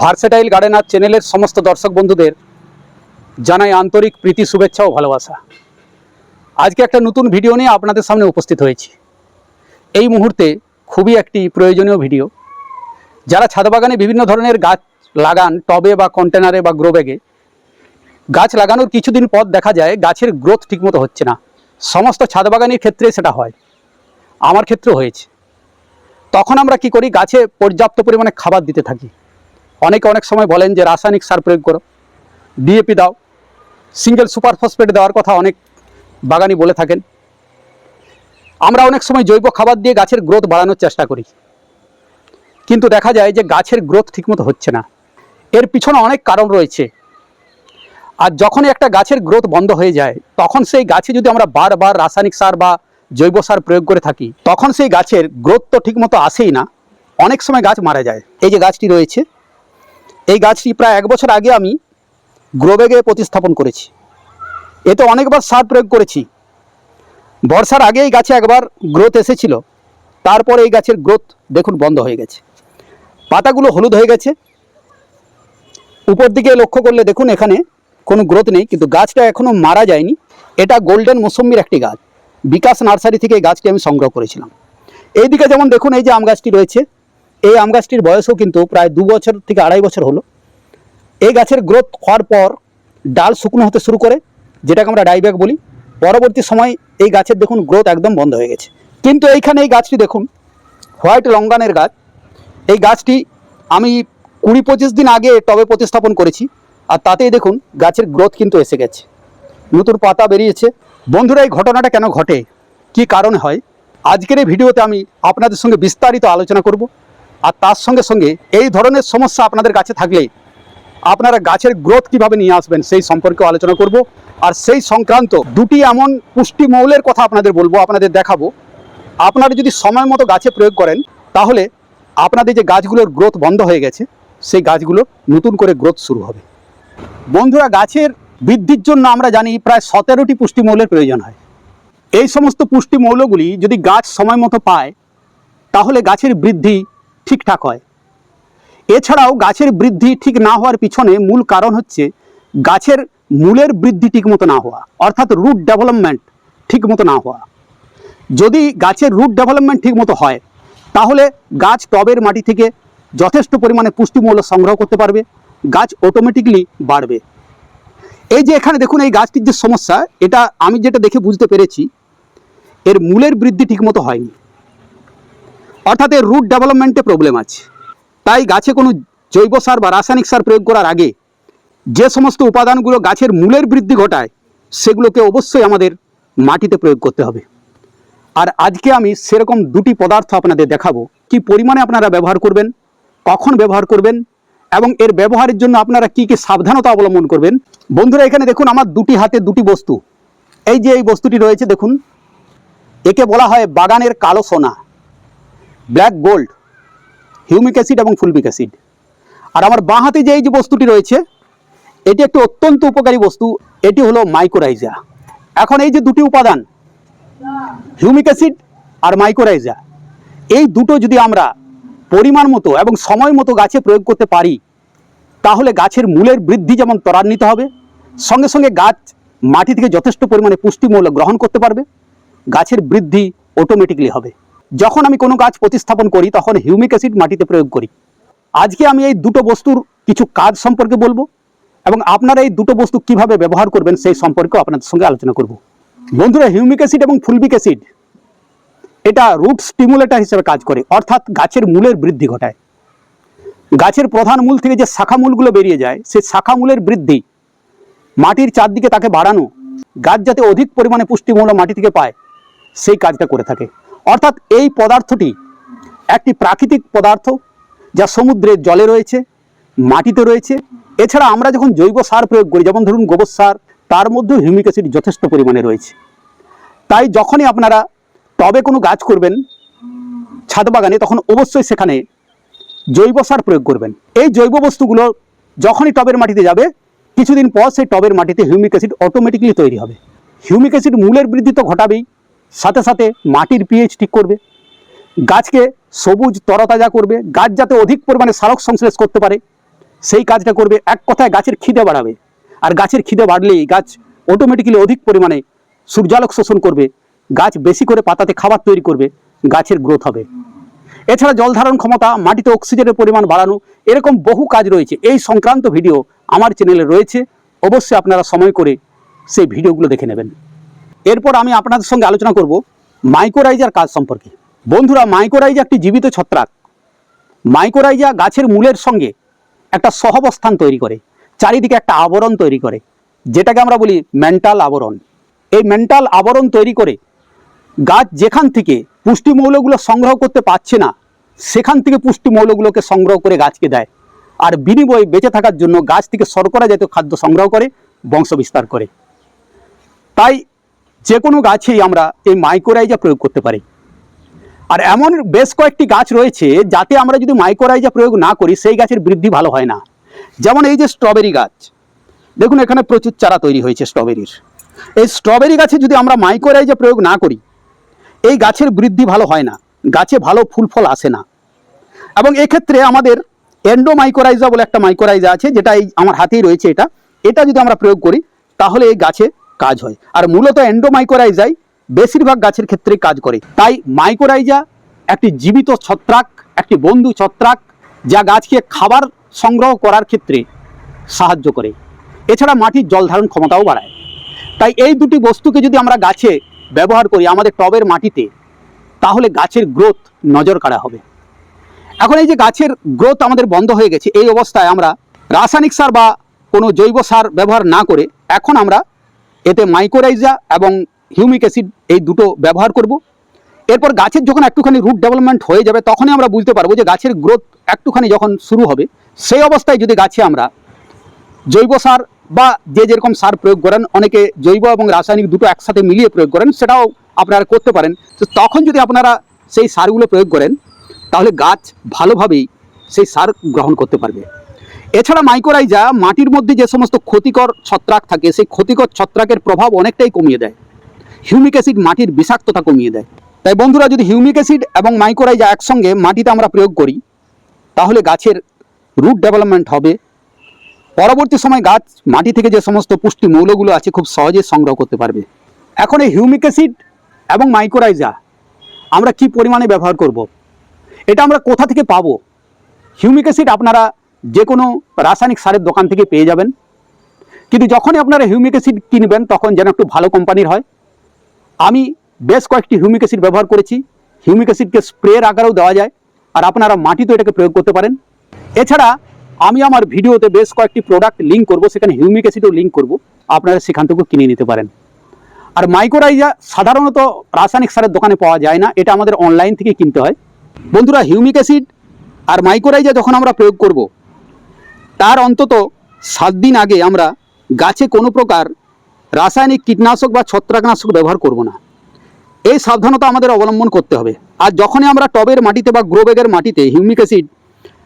Versatile gardener চ্যানেলের সমস্ত দর্শক বন্ধুদের জানাই আন্তরিক প্রীতি, শুভেচ্ছা ও ভালোবাসা। আজকে একটা নতুন ভিডিও নিয়ে আপনাদের সামনে উপস্থিত হয়েছি। এই মুহূর্তে খুবই একটি প্রয়োজনীয় ভিডিও যারা ছাদ বাগানে বিভিন্ন ধরনের গাছ লাগান, টবে বা কন্টেনারে বা গ্রো ব্যাগে গাছ লাগানোর কিছুদিন পর দেখা যায় গাছের গ্রোথ ঠিকমতো হচ্ছে না। সমস্ত ছাদ বাগানের ক্ষেত্রে সেটা হয়। আমার ক্ষেত্রেও হয়েছে। তখন আমরা কি করি, গাছে পর্যাপ্ত পরিমাণে খাবার দিতে থাকি। অনেকে অনেক সময় বলেন যে রাসায়নিক সার প্রয়োগ করো। ডিএপি দাও। সিঙ্গেল সুপার ফসফেট দেওয়ার কথা অনেক বাগানি বলে থাকেন। আমরা অনেক সময় জৈব খাবার দিয়ে গাছের গ্রোথ বাড়ানোর চেষ্টা করি। কিন্তু দেখা যায় যে গাছের গ্রোথ ঠিকমতো হচ্ছে না। এর পিছনে অনেক কারণ রয়েছে। আর যখনই একটা গাছের গ্রোথ বন্ধ হয়ে যায়, তখন সেই গাছে যদি আমরা বারবার রাসায়নিক সার বা জৈব সার প্রয়োগ করে থাকি, তখন সেই গাছের গ্রোথ তো ঠিকমতো আসেই না। অনেক সময় গাছ মারা যায়। এই যে গাছটি রয়েছে এই গাছটি প্রায় এক বছর আগে আমি গ্রোবেগে প্রতিস্থাপন করেছি। এতে অনেকবার সার প্রয়োগ করেছি। বর্ষার আগে এই গাছে একবার গ্রোথ এসেছিল। তারপরে এই গাছের গ্রোথ দেখুন বন্ধ হয়ে গেছে। পাতাগুলো হলুদ হয়ে গেছে। উপর দিকে লক্ষ্য করলে দেখুন এখানে কোনো গ্রোথ নেই, কিন্তু গাছটা এখনও মারা যায়নি। এটা গোল্ডেন মৌসুম্বির একটি গাছ। বিকাশ নার্সারি থেকে এই গাছটি আমি সংগ্রহ করেছিলাম। এইদিকে যেমন দেখুন এই যে আম গাছটি রয়েছে এই আম গাছটির বয়সও কিন্তু প্রায় দু বছর থেকে আড়াই বছর হলো। এই গাছের গ্রোথ হওয়ার পর ডাল শুকনো হতে শুরু করে, যেটাকে আমরা ডাইব্যাক বলি। পরবর্তী সময় এই গাছের দেখুন গ্রোথ একদম বন্ধ হয়ে গেছে। কিন্তু এইখানে এই গাছটি দেখুন, হোয়াইট লঙ্গানের গাছ। এই গাছটি আমি কুড়ি পঁচিশ দিন আগে টবে প্রতিস্থাপন করেছি, আর তাতেই দেখুন গাছের গ্রোথ কিন্তু এসে গেছে। নতুন পাতা বেরিয়েছে। বন্ধুরা, এই ঘটনাটা কেন ঘটে? কি কারণে হয়? আজকের এই ভিডিওতে আমি আপনাদের সঙ্গে বিস্তারিত আলোচনা করব। আর তার সঙ্গে সঙ্গে এই ধরনের সমস্যা আপনাদের কাছে থাকলে আপনারা গাছের গ্রোথ কীভাবে নিয়ে আসবেন সেই সম্পর্কে আলোচনা করব। আর সেই সংক্রান্ত দুটি এমন পুষ্টি মৌলের কথা আপনাদের বলব, আপনাদের দেখাবো। আপনারা যদি সময় মতো গাছে প্রয়োগ করেন, তাহলে আপনাদের যে গাছগুলোর গ্রোথ বন্ধ হয়ে গেছে, সেই গাছগুলো নতুন করে গ্রোথ শুরু হবে। বন্ধুরা, গাছের বৃদ্ধির জন্য আমরা জানি প্রায় সতেরোটি পুষ্টি মৌলের প্রয়োজন হয়। এই সমস্ত পুষ্টি মৌলগুলি যদি গাছ সময় মতো পায়, তাহলে গাছের বৃদ্ধি ঠিকঠাক হয়। এছাড়াও গাছের বৃদ্ধি ঠিক না হওয়ার পিছনে মূল কারণ হচ্ছে গাছের মূলের বৃদ্ধি ঠিকমতো না হওয়া, অর্থাৎ রুট ডেভেলপমেন্ট ঠিকমতো না হওয়া। যদি গাছের রুট ডেভেলপমেন্ট ঠিকমতো হয়, তাহলে গাছ টবের মাটি থেকে যথেষ্ট পরিমাণে পুষ্টিমূল্য সংগ্রহ করতে পারবে, গাছ অটোমেটিকলি বাড়বে। এই যে এখানে দেখুন, এই গাছটির যে সমস্যা, এটা আমি যেটা দেখে বুঝতে পেরেছি, এর মূলের বৃদ্ধি ঠিকমতো হয়নি। অর্থাৎ এর রুট ডেভেলপমেন্টে প্রবলেম আছে। তাই গাছে কোনো জৈব সার বা রাসায়নিক সার প্রয়োগ করার আগে যে সমস্ত উপাদানগুলো গাছের মূলের বৃদ্ধি ঘটায়, সেগুলোকে অবশ্যই আমাদের মাটিতে প্রয়োগ করতে হবে। আর আজকে আমি সেরকম দুটি পদার্থ আপনাদের দেখাবো। কি পরিমাণে আপনারা ব্যবহার করবেন, কখন ব্যবহার করবেন, এবং এর ব্যবহারের জন্য আপনারা কি কি সাবধানতা অবলম্বন করবেন। বন্ধুরা, এখানে দেখুন আমার দুটি হাতে দুটি বস্তু। এই যে এই বস্তুটি রয়েছে, দেখুন। একে বলা হয় বাগানের কালো সোনা। ব্ল্যাক গোল্ড, হিউমিক অ্যাসিড এবং ফুলবিক অ্যাসিড। আর আমার বাঁ হাতে যে এই যে বস্তুটি রয়েছে, এটি একটি অত্যন্ত উপকারী বস্তু, এটি হলো মাইক্রোরাইজা এখন এই যে দুটি উপাদান, হিউমিক অ্যাসিড আর মাইক্রোরাইজা এই দুটো যদি আমরা পরিমাণ মতো এবং সময় মতো গাছে প্রয়োগ করতে পারি, তাহলে গাছের মূলের বৃদ্ধি যেমন ত্বরান্বিত হবে, সঙ্গে সঙ্গে গাছ মাটি থেকে যথেষ্ট পরিমাণে পুষ্টিমূল্য গ্রহণ করতে পারবে, গাছের বৃদ্ধি অটোমেটিকলি হবে। যখন আমি কোনো গাছ প্রতিস্থাপন করি, তখন হিউমিক অ্যাসিড মাটিতে প্রয়োগ করি। আজকে আমি এই দুটো বস্তুর কিছু কাজ সম্পর্কে বলব এবং আপনারা এই দুটো বস্তু কীভাবে ব্যবহার করবেন সেই সম্পর্কেও আপনাদের সঙ্গে আলোচনা করব। বন্ধুরা, হিউমিক অ্যাসিড এবং ফুলবিক অ্যাসিড, এটা রুট স্টিমুলেটার হিসেবে কাজ করে, অর্থাৎ গাছের মূলের বৃদ্ধি ঘটায়। গাছের প্রধান মূল থেকে যে শাখা মূলগুলো বেরিয়ে যায় সেই শাখা মূলের বৃদ্ধি, মাটির চারদিকে তাকে বাড়ানো, গাছ যাতে অধিক পরিমাণে পুষ্টিমূল্য মাটি থেকে পায়, সেই কাজটা করে থাকে। অর্থাৎ এই পদার্থটি একটি প্রাকৃতিক পদার্থ যা সমুদ্রের জলে রয়েছে, মাটিতে রয়েছে। এছাড়া আমরা যখন জৈব সার প্রয়োগ করি, যেমন ধরুন গোবর সার, তার মধ্যেও হিউমিক অ্যাসিড যথেষ্ট পরিমাণে রয়েছে। তাই যখনই আপনারা টবে কোনো গাছ করবেন, ছাদ বাগানে, তখন অবশ্যই সেখানে জৈব সার প্রয়োগ করবেন। এই জৈব বস্তুগুলো যখনই টবের মাটিতে যাবে, কিছুদিন পর সেই টবের মাটিতে হিউমিক অ্যাসিড অটোমেটিকলি তৈরি হবে। হিউমিক অ্যাসিড মূলের বৃদ্ধি তো ঘটাবেই। সাথে সাথে মাটির পিএইচ ঠিক করবে, গাছকে সবুজ তরতাজা করবে, গাছ যাতে অধিক পরিমাণে সারক সংশ্লেষ করতে পারে, সেই কাজটা করবে, এক কথায় গাছের খিদে বাড়াবে। আর গাছের খিদে বাড়লেই গাছ অটোমেটিক্যালি অধিক পরিমাণে সূর্যালোক শোষণ করবে, গাছ বেশি করে পাতাতে খাবার তৈরি করবে, গাছের গ্রোথ হবে। এছাড়া জল ধারণ ক্ষমতা, মাটিতে অক্সিজেনের পরিমাণ বাড়ানো, এরকম বহু কাজ রয়েছে। এই সংক্রান্ত ভিডিও আমার চ্যানেলে রয়েছে, অবশ্যই আপনারা সময় করে সেই ভিডিওগুলো দেখে নেবেন। এরপর আমি আপনাদের সঙ্গে আলোচনা করব মাইকোরাইজার কাজ সম্পর্কে। বন্ধুরা মাইক্রোরাইজা একটি জীবিত ছত্রাক। মাইক্রোরাইজা গাছের মূলের সঙ্গে একটা সহবস্থান তৈরি করে, চারিদিকে একটা আবরণ তৈরি করে, যেটাকে আমরা বলি মেন্টাল আবরণ। এই মেন্টাল আবরণ তৈরি করে গাছ যেখান থেকে পুষ্টিমৌলগুলো সংগ্রহ করতে পারছে না, সেখান থেকে পুষ্টিমৌলগুলোকে সংগ্রহ করে গাছকে দেয়। আর বিনিময়ে বেঁচে থাকার জন্য গাছ থেকে শর্করা জাতীয় খাদ্য সংগ্রহ করে বংশ বিস্তার করে। তাই যে কোনো গাছেই আমরা এই মাইক্রোরাইজা প্রয়োগ করতে পারি। আর এমন বেশ কয়েকটি গাছ রয়েছে যাতে আমরা যদি মাইক্রোরাইজা প্রয়োগ না করি, সেই গাছের বৃদ্ধি ভালো হয় না। যেমন এই যে স্ট্রবেরি গাছ। দেখুন, এখানে প্রচুর চারা তৈরি হয়েছে স্ট্রবেরির এই স্ট্রবেরি গাছে যদি আমরা মাইক্রোরাইজা প্রয়োগ না করি, এই গাছের বৃদ্ধি ভালো হয় না। গাছে ভালো ফুল ফল আসে না। এবং এক্ষেত্রে আমাদের এন্ডোমাইক্রোরাইজা বলে একটা মাইক্রোরাইজা আছে, যেটা এই আমার হাতেই রয়েছে এটা। এটা যদি আমরা প্রয়োগ করি, তাহলে এই গাছে কাজ হয়। আর মূলত এন্ডোমাইক্রোরাইজাই বেশিরভাগ গাছের ক্ষেত্রে কাজ করে। তাই মাইকোরাইজা একটি জীবিত ছত্রাক, একটি বন্ধু ছত্রাক, যা গাছকে খাবার সংগ্রহ করার ক্ষেত্রে সাহায্য করে। এছাড়া মাটির জল ধারণ ক্ষমতাও বাড়ায়। তাই এই দুটি বস্তুকে যদি আমরা গাছে ব্যবহার করি আমাদের টবের মাটিতে, তাহলে গাছের গ্রোথ নজর কাড়া হবে। এখন এই যে গাছের গ্রোথ আমাদের বন্ধ হয়ে গেছে, এই অবস্থায় আমরা রাসায়নিক সার বা কোনো জৈব সার ব্যবহার না করে এখন আমরা এতে মাইক্রোরাইজা এবং হিউমিক অ্যাসিড এই দুটো ব্যবহার করব। এরপর গাছের যখন একটুখানি রুট ডেভেলপমেন্ট হয়ে যাবে, তখনই আমরা বুঝতে পারব যে গাছের গ্রোথ একটুখানি যখন শুরু হবে, সেই অবস্থায় যদি গাছে আমরা জৈব সার বা যে যেরকম সার প্রয়োগ করেন, অনেকে জৈব এবং রাসায়নিক দুটো একসাথে মিলিয়ে প্রয়োগ করেন, সেটাও আপনারা করতে পারেন। তো তখন যদি আপনারা সেই সারগুলো প্রয়োগ করেন, তাহলে গাছ ভালোভাবেই সেই সার গ্রহণ করতে পারবে। এছাড়া মাইক্রোরাইজা মাটির মধ্যে যে সমস্ত ক্ষতিকর ছত্রাক থাকে, সেই ক্ষতিকর ছত্রাকের প্রভাব অনেকটাই কমিয়ে দেয়। হিউমিক অ্যাসিড মাটির বিষাক্ততা কমিয়ে দেয়। তাই বন্ধুরা, যদি হিউমিক অ্যাসিড এবং মাইক্রোরাইজা একসঙ্গে মাটিতে আমরা প্রয়োগ করি, তাহলে গাছের রুট ডেভেলপমেন্ট হবে। পরবর্তী সময় গাছ মাটি থেকে যে সমস্ত পুষ্টি মৌলগুলো আছে, খুব সহজে সংগ্রহ করতে পারবে। এখন এই হিউমিক অ্যাসিড এবং মাইক্রোরাইজা আমরা কি পরিমাণে ব্যবহার করব। এটা আমরা কোথা থেকে পাবো? হিউমিক অ্যাসিড আপনারা যে কোনো রাসায়নিক সারের দোকান থেকে পেয়ে যাবেন। কিন্তু যখনই আপনারা হিউমিক অ্যাসিড কিনবেন, তখন যেন একটু ভালো কোম্পানির হয়। আমি বেশ কয়েকটি হিউমিক অ্যাসিড ব্যবহার করেছি। হিউমিক অ্যাসিডকে স্প্রের আকারেও দেওয়া যায় আর আপনারা মাটিতে এটাকে প্রয়োগ করতে পারেন। এছাড়া আমি আমার ভিডিওতে বেশ কয়েকটি প্রোডাক্ট লিঙ্ক করব, সেখানে হিউমিক অ্যাসিডও লিঙ্ক করব। আপনারা সেখান থেকেও কিনে নিতে পারেন। আর মাইক্রোরাইজা সাধারণত রাসায়নিক সারের দোকানে পাওয়া যায় না, এটা আমাদের অনলাইন থেকে কিনতে হয়। বন্ধুরা, হিউমিক অ্যাসিড আর মাইক্রোরাইজা যখন আমরা প্রয়োগ করব তার অন্তত সাত দিন আগে আমরা গাছে কোনো প্রকার রাসায়নিক কীটনাশক বা ছত্রাকনাশক ব্যবহার করব না। এই সাবধানতা আমাদের অবলম্বন করতে হবে। আর যখনই আমরা টবের মাটিতে বা গ্রোব্যাগের মাটিতে হিউমিক অ্যাসিড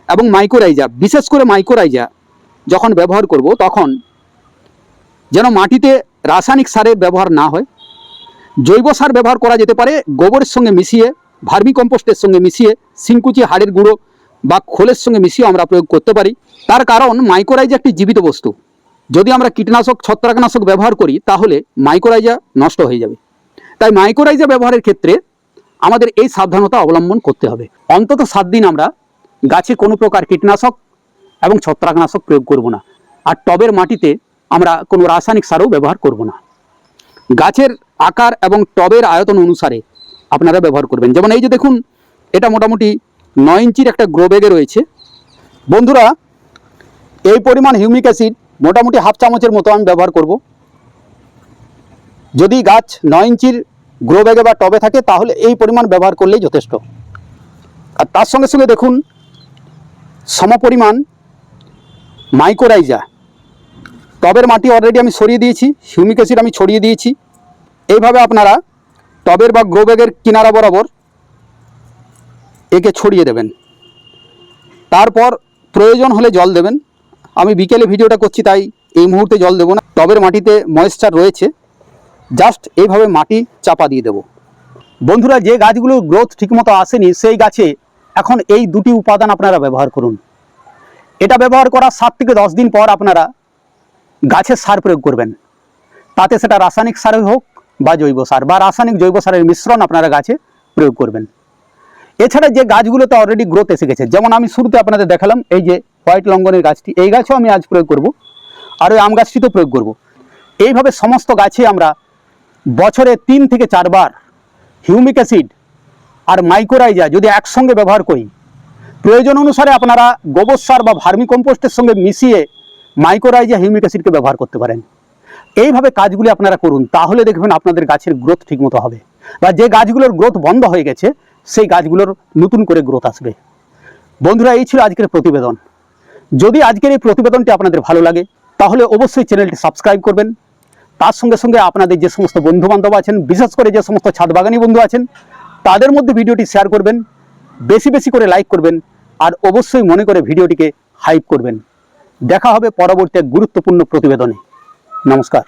এবং মাইক্রোরাইজা বিশেষ করে মাইক্রোরাইজা যখন ব্যবহার করব, তখন যেন মাটিতে রাসায়নিক সারের ব্যবহার না হয়, জৈব সার ব্যবহার করা যেতে পারে, গোবরের সঙ্গে মিশিয়ে ভার্মি কম্পোস্টের সঙ্গে মিশিয়ে সিংকুচি হাড়ের গুঁড়ো বা খোলের সঙ্গে মিশিয়ে আমরা প্রয়োগ করতে পারি। তার কারণ মাইক্রোরাইজা একটি জীবিত বস্তু। যদি আমরা কীটনাশক, ছত্রাকনাশক ব্যবহার করি, তাহলে মাইক্রোরাইজা নষ্ট হয়ে যাবে। তাই মাইক্রোরাইজা ব্যবহারের ক্ষেত্রে আমাদের এই সাবধানতা অবলম্বন করতে হবে। অন্তত সাত দিন আমরা গাছে কোনো প্রকার কীটনাশক এবং ছত্রাকনাশক প্রয়োগ করব না। আর টবের মাটিতে আমরা কোনো রাসায়নিক সারও ব্যবহার করব না। গাছের আকার এবং টবের আয়তন অনুসারে আপনারা ব্যবহার করবেন। যেমন এই যে দেখুন, এটা মোটামুটি নয় ইঞ্চির একটা গ্রো ব্যাগে রয়েছে। বন্ধুরা, এই পরিমাণ হিউমিক অ্যাসিড মোটামুটি হাফ চামচের মতো আমি ব্যবহার করব। যদি গাছ নয় ইঞ্চির গ্রো ব্যাগে বা টবে থাকে, তাহলে এই পরিমাণ ব্যবহার করলেই যথেষ্ট। আর তার সঙ্গে সঙ্গে দেখুন সমপরিমাণ মাইক্রোরাইজা টবের মাটি অলরেডি আমি সরিয়ে দিয়েছি হিউমিক অ্যাসিড আমি ছড়িয়ে দিয়েছি। এইভাবে আপনারা টবের বা গ্রো ব্যাগের কিনারা বরাবর একে ছড়িয়ে দেবেন। তারপর প্রয়োজন হলে জল দেবেন। আমি বিকেলে ভিডিওটা করছি, তাই এই মুহূর্তে জল দেবো না। টবের মাটিতে ময়েশ্চার রয়েছে। জাস্ট এইভাবে মাটি চাপা দিয়ে দেব। বন্ধুরা, যে গাছগুলোর গ্রোথ ঠিকমতো আসেনি, সেই গাছে এখন এই দুটি উপাদান আপনারা ব্যবহার করুন। এটা ব্যবহার করার সাত থেকে দশ দিন পর আপনারা গাছের সার প্রয়োগ করবেন। তাতে সেটা রাসায়নিক সার হোক বা জৈব সার বা রাসায়নিক জৈব সারের মিশ্রণ আপনারা গাছে প্রয়োগ করবেন। এছাড়া যে গাছগুলোতে অলরেডি গ্রোথ এসে গেছে, যেমন আমি শুরুতে আপনাদের দেখালাম, এই যে হোয়াইট লঙ্গনের গাছটি, এই গাছেও আমি আজ প্রয়োগ করব, আর ওই আম গাছটিতেও প্রয়োগ করব। এইভাবে সমস্ত গাছে আমরা বছরে তিন থেকে চারবার হিউমিক অ্যাসিড আর মাইক্রোরাইজা যদি একসঙ্গে ব্যবহার করি, প্রয়োজন অনুসারে আপনারা গোবর সার বা ভার্মি কম্পোস্টের সঙ্গে মিশিয়ে মাইক্রোরাইজা হিউমিক অ্যাসিডকে ব্যবহার করতে পারেন। এইভাবে কাজগুলি আপনারা করুন, তাহলে দেখবেন আপনাদের গাছের গ্রোথ ঠিকমতো হবে। বা যে গাছগুলোর গ্রোথ বন্ধ হয়ে গেছে সেই গাছগুলোর নতুন করে গ্রোথ আসবে। বন্ধুরা, এই ছিল আজকের প্রতিবেদন। যদি আজকের এই প্রতিবেদনটি আপনাদের ভালো লাগে, তাহলে অবশ্যই চ্যানেলটি সাবস্ক্রাইব করবেন। তার সঙ্গে সঙ্গে আপনাদের যে সমস্ত বন্ধু বান্ধব আছেন, বিশেষ করে যে সমস্ত ছাদ বাগানি বন্ধু আছেন, তাদের মধ্যে ভিডিওটি শেয়ার করবেন, বেশি বেশি করে লাইক করবেন, আর অবশ্যই মনে করে ভিডিওটিকে হাইপ করবেন। দেখা হবে পরবর্তী এক গুরুত্বপূর্ণ প্রতিবেদনে। নমস্কার।